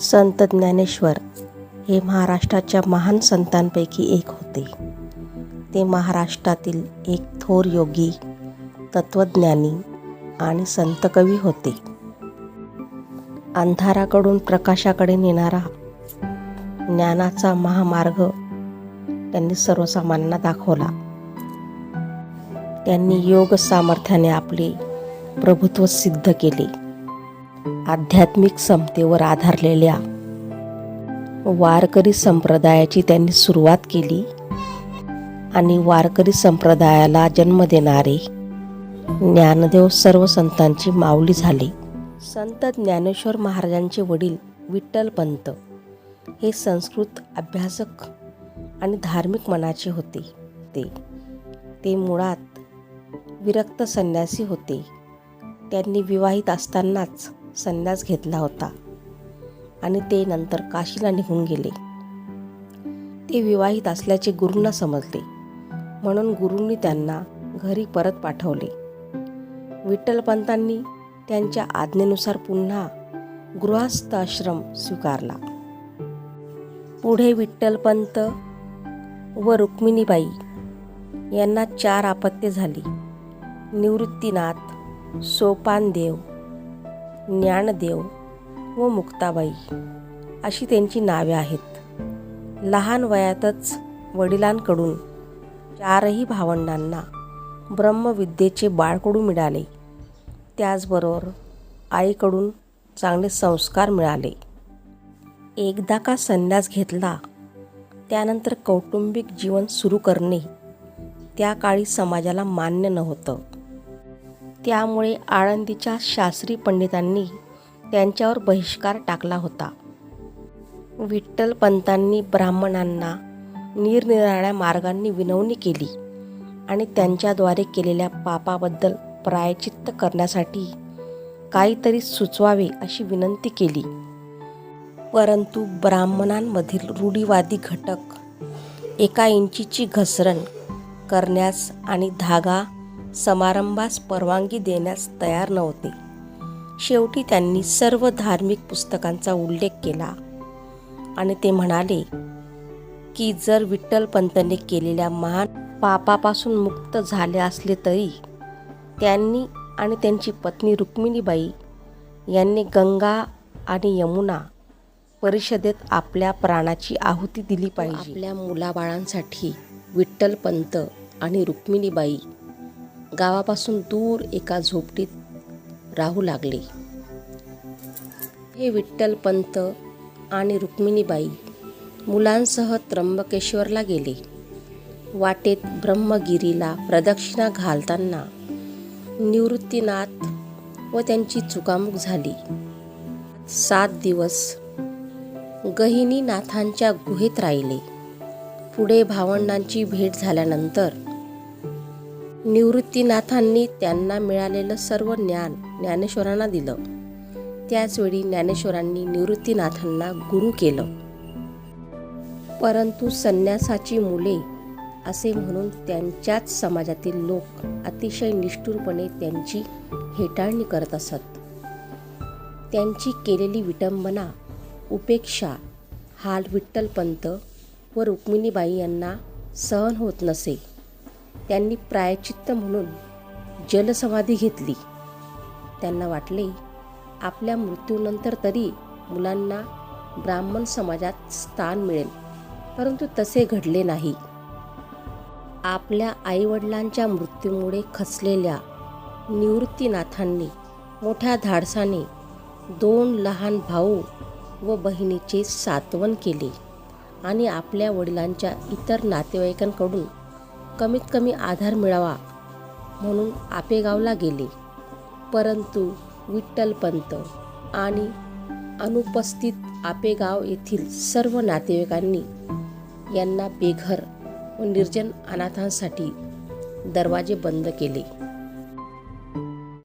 संत ज्ञानेश्वर हे महाराष्ट्राच्या महान संतांपैकी एक होते. ते महाराष्ट्रातील एक थोर योगी तत्त्वज्ञानी आणि संतकवी होते. अंधाराकडून प्रकाशाकडे नेणारा ज्ञानाचा महामार्ग त्यांनी सर्वसामान्यांना दाखवला. त्यांनी योग सामर्थ्याने आपले प्रभुत्व सिद्ध केले. आध्यात्मिक समतेवर आधारलेल्या वारकरी संप्रदायाची त्यांनी सुरुवात केली आणि वारकरी संप्रदायाला जन्म देणारे ज्ञानदेव सर्व संतांची माऊली झाले. संत ज्ञानेश्वर महाराजांचे वडील विठ्ठलपंत हे संस्कृत अभ्यासक आणि धार्मिक मनाचे होते. ते ते मुळात विरक्त संन्यासी होते. त्यांनी विवाहित असतानाच संन्यास घेतला होता आणि ते नंतर काशीला निघून गेले. ते विवाहित असल्याचे गुरूंना समजले. म्हणून गुरूंनी त्यांना घरी परत पाठवले. विठ्ठलपंतांनी त्यांच्या आज्ञेनुसार पुन्हा गृहस्थ आश्रम स्वीकारला. पुढे विठ्ठलपंत व रुक्मिणीबाई यांना चार आपत्ये झाली. निवृत्तीनाथ सोपानदेव ज्ञानदेव व मुक्ताबाई अशी त्यांची नावे आहेत. लहान वयातच वडिलांकडून चारही भावंडांना ब्रह्मविद्येचे बाळकडू मिळाले. त्याचबरोबर आईकडून चांगले संस्कार मिळाले. एकदा का संन्यास घेतला त्यानंतर कौटुंबिक जीवन सुरू करणे त्या काळी समाजाला मान्य नव्हतं. त्यामुळे आळंदीच्या शास्त्री पंडितांनी त्यांच्यावर बहिष्कार टाकला होता. विठ्ठलपंतांनी ब्राह्मणांना निरनिराळ्या मार्गांनी विनवणी केली आणि त्यांच्याद्वारे केलेल्या पापाबद्दल प्रायचित्त करण्यासाठी काहीतरी सुचवावे अशी विनंती केली. परंतु ब्राह्मणांमधील रूढीवादी घटक एका इंचीची घसरण करण्यास आणि धागा समारंभास परवानगी देण्यास तयार नव्हते. शेवटी त्यांनी सर्व धार्मिक पुस्तकांचा उल्लेख केला आणि ते म्हणाले की जर विठ्ठलपंतने केलेल्या महान पापापासून मुक्त झाले असले तरी त्यांनी आणि त्यांची पत्नी रुक्मिणीबाई यांनी गंगा आणि यमुना परिषदेत आपल्या प्राणाची आहुती दिली पाहिजे. आपल्या मुलाबाळांसाठी विठ्ठलपंत आणि रुक्मिणीबाई गावापासून दूर एका झोपडीत राहू लागले. हे विठ्ठलपंत आणि रुक्मिणीबाई मुलांसह त्र्यंबकेश्वरला गेले. वाटेत ब्रह्मगिरीला प्रदक्षिणा घालताना निवृत्तीनाथ व त्यांची चुकामुक झाली. सात दिवस गहिनीनाथांच्या गुहेत राहिले. पुढे भावंडांची भेट झाल्यानंतर निवृत्तीनाथांनी त्यांना मिळालेलं सर्व ज्ञान ज्ञानेश्वरांना दिलं. त्याचवेळी ज्ञानेश्वरांनी निवृत्तीनाथांना गुरु केलं. परंतु संन्यासाची मुले असे म्हणून त्यांच्याच समाजातील लोक अतिशय निष्ठुरपणे त्यांची हेटाळणी करत असत. त्यांची केलेली विटंबना उपेक्षा हाल विठ्ठलपंत व रुक्मिणीबाई यांना सहन होत नसे. त्यांनी प्रायचित्त म्हणून जलसमाधी घेतली. त्यांना वाटले आपल्या मृत्यूनंतर तरी मुलांना ब्राह्मण समाजात स्थान मिळेल परंतु तसे घडले नाही. आपल्या आईवडिलांच्या मृत्यूमुळे खचलेल्या निवृत्तीनाथांनी मोठ्या धाडसाने दोन लहान भाऊ व बहिणीचे सातवन केले आणि आपल्या वडिलांच्या इतर नातेवाईकांकडून कमीत कमी आधार मिळावा म्हणून आपेगावला गेले. परंतु विठ्ठलपंत आणि अनुपस्थित आपेगाव येथील सर्व नातेवाईकांनी यांना बेघर व निर्जन अनाथांसाठी दरवाजे बंद केले.